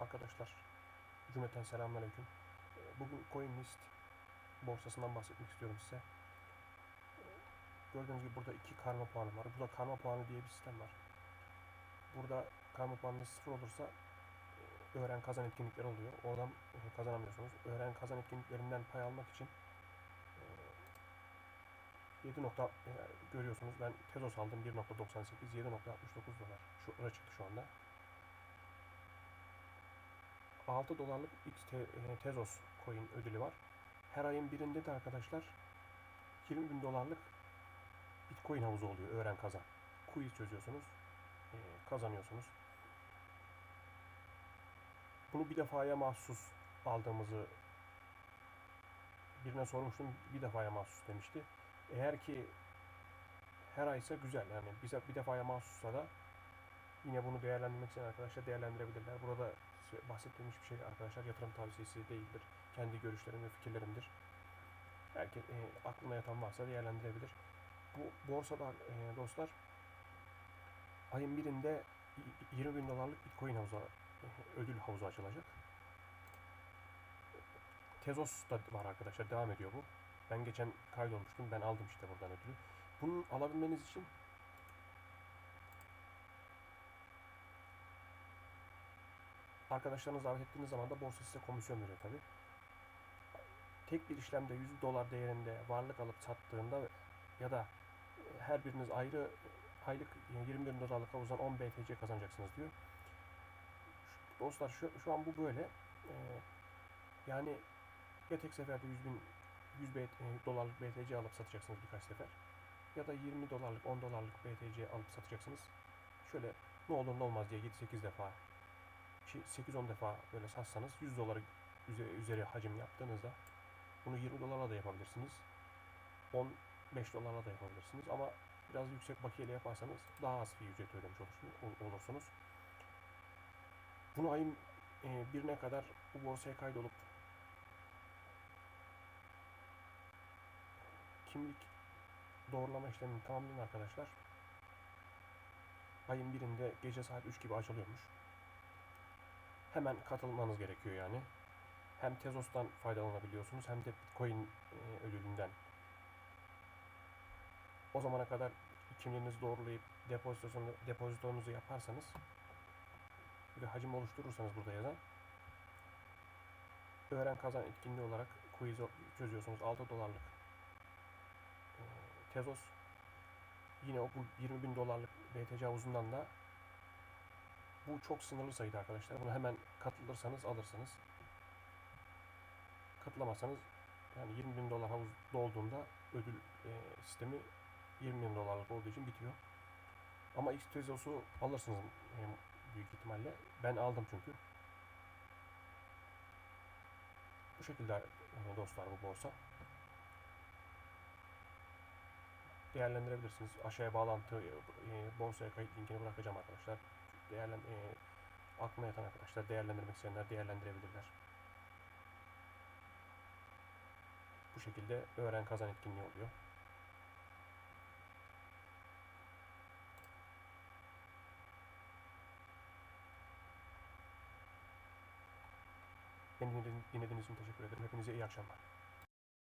Arkadaşlar cümleten selamünaleyküm. Ee, Bugün CoinList borsasından bahsetmek istiyorum size. Ee, Gördüğünüz gibi burada iki karma puanı var. Burada karma puanı diye bir sistem var. Burada karma puanınız sıfır olursa e, öğren kazan etkinlikleri oluyor. Oradan e, kazanamıyorsunuz. Öğren kazan etkinliklerinden pay almak için e, 7 nokta e, görüyorsunuz. Ben Tezos aldım 1.98 7.69 dolar. Şu ara çıktı şu anda. 6 dolarlık X e, Tezos coin ödülü var. Her ayın birinde de arkadaşlar 20 bin dolarlık Bitcoin havuzu oluyor. Öğren kazan. Quiz çözüyorsunuz. e, kazanıyorsunuz. Bunu bir defaya mahsus aldığımızı birine sormuştum. Bir defaya mahsus demişti. Eğer ki her aysa güzel. Yani bir defaya mahsussa da Yine bunu değerlendirmek isteyen arkadaşlar değerlendirebilirler. Burada bahsettiğim hiçbir şey arkadaşlar yatırım tavsiyesi değildir. Kendi görüşlerim ve fikirlerimdir. Herkes e, aklına yatan varsa değerlendirebilir. Bu borsada e, dostlar ayın birinde y- 20 bin dolarlık Bitcoin havuzu, e, ödül havuzu açılacak. Tezos da var arkadaşlar. Devam ediyor bu. Ben geçen kaydolmuştum. Ben aldım işte buradan ödülü. Bunu alabilmeniz için Arkadaşlarınızı davet ettiğiniz zaman da borsa size komisyon veriyor tabi. Tek bir işlemde 100 dolar değerinde varlık alıp sattığında ya da e, her biriniz ayrı aylık 20 bin dolarlık havuzdan 10 BTC kazanacaksınız diyor. Dostlar şu, şu an bu böyle. Ee, yani ya tek seferde 100 bin 100 BT, e, dolarlık BTC alıp satacaksınız birkaç sefer. Ya da 20 dolarlık 10 dolarlık BTC alıp satacaksınız. Şöyle ne olur ne olmaz diye 7-8 defa 8-10 defa böyle satsanız 100 dolar üzeri, hacim yaptığınızda bunu 20 dolarla da yapabilirsiniz. 15 dolarla da yapabilirsiniz ama biraz yüksek bakiyeyle yaparsanız daha az bir ücret ödemiş olursunuz. ol- olursunuz. Bunu ayın e, birine kadar bu borsaya kaydolup kimlik doğrulama işlemini tamamlayın arkadaşlar. Ayın birinde gece saat 3 gibi açılıyormuş hemen katılmanız gerekiyor yani. Hem Tezos'tan faydalanabiliyorsunuz hem de Bitcoin e, ödülünden. O zamana kadar kimliğinizi doğrulayıp depozitosunu, depozitonuzu yaparsanız ve hacim oluşturursanız burada yazan öğren kazan etkinliği olarak quiz çözüyorsunuz 6 dolarlık e, Tezos yine o bu 20 bin dolarlık BTC havuzundan da bu çok sınırlı sayıda arkadaşlar. Bunu hemen katılırsanız alırsınız. Katılamazsanız yani 20 bin dolar havuz dolduğunda ödül e, sistemi 20 bin dolarlık olduğu için bitiyor. Ama X Tezos'u alırsınız e, büyük ihtimalle. Ben aldım çünkü. Bu şekilde e, dostlar bu borsa. Değerlendirebilirsiniz. Aşağıya bağlantı e, borsaya kayıt linkini bırakacağım arkadaşlar değerlen e, aklına yatan arkadaşlar değerlendirmek isteyenler değerlendirebilirler. Bu şekilde öğren kazan etkinliği oluyor. Beni dinlediğiniz için teşekkür ederim. Hepinize iyi akşamlar.